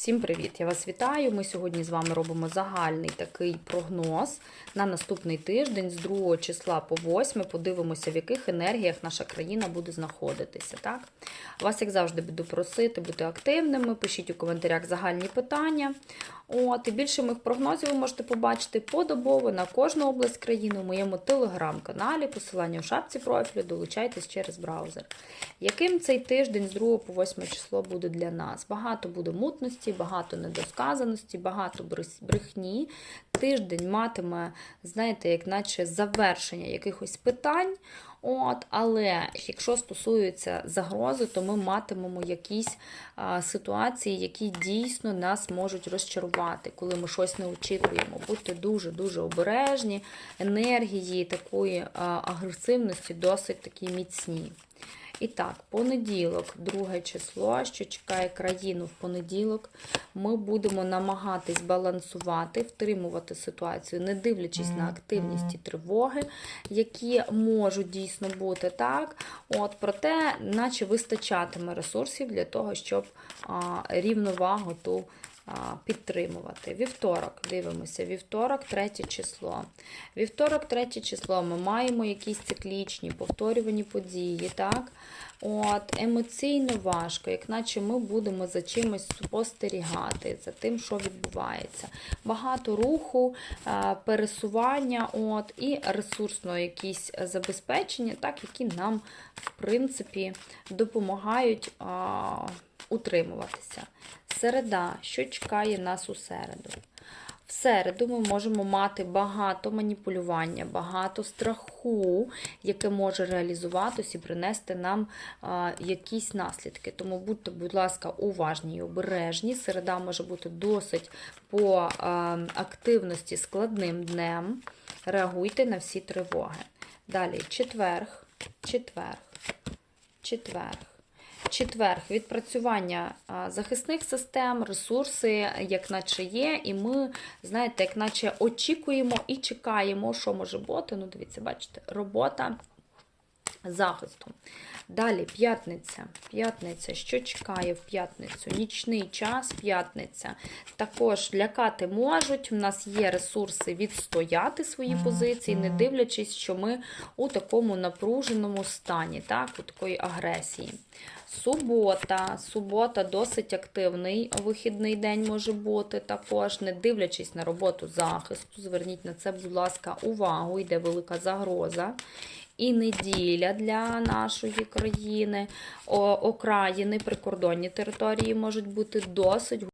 Всім привіт! Я вас вітаю. Ми сьогодні з вами робимо загальний такий прогноз на наступний тиждень з 2 числа по 8. Подивимося, в яких енергіях наша країна буде знаходитися. Так? Вас, як завжди, буду просити бути активними. Пишіть у коментарях загальні питання. От, І більше моїх прогнозів ви можете побачити подобово на кожну область країни у моєму телеграм-каналі. Посилання у шапці профілю, долучайтесь через браузер. Яким цей тиждень з 2 по 8 число буде для нас? Багато буде мутності, багато недосказаності, багато брехні. Тиждень матиме, знаєте, як наче завершення якихось питань. От, Але якщо стосується загрози, то ми матимемо якісь а, ситуації, які дійсно нас можуть розчарувати, коли ми щось не очікуємо. Будьте дуже-дуже обережні, енергії такої а, агресивності досить такі міцні. І так, понеділок, друге число, що чекає країну в понеділок, ми будемо намагатись балансувати, втримувати ситуацію, не дивлячись на активність і тривоги, які можуть дійсно бути так. От, Проте, наче вистачатиме ресурсів для того, щоб а, рівновагу ту підтримувати. Вівторок, дивимося, вівторок, третє число. Вівторок, третє число, ми маємо якісь циклічні, повторювані події. так? От, Емоційно важко, як наче ми будемо за чимось спостерігати, за тим, що відбувається. Багато руху, пересування от, і ресурсно якісь забезпечення, так, які нам, в принципі, допомагають утримуватися. Середа, що чекає нас у середу? В середу ми можемо мати багато маніпулювання, багато страху, яке може реалізуватись і принести нам а, якісь наслідки. Тому будьте, будь ласка, уважні і обережні. Середа може бути досить по а, активності складним днем. Реагуйте на всі тривоги. Далі четверг, четверг, четверг. Четверг відпрацювання захисних систем, ресурси, як наче є, і ми, знаєте, як наче очікуємо і чекаємо, що може бути. Ну, дивіться, бачите, робота захисту. Далі п'ятниця. П'ятниця, що чекає в п'ятницю? Нічний час, п'ятниця. Також лякати можуть. У нас є ресурси відстояти свої позиції, не дивлячись, що ми у такому напруженому стані, так, у такої агресії. Субота. Субота досить активний вихідний день може бути також, не дивлячись на роботу захисту. Зверніть на це, будь ласка, увагу, йде велика загроза. І неділя для нашої країни, окраїни, прикордонні території можуть бути досить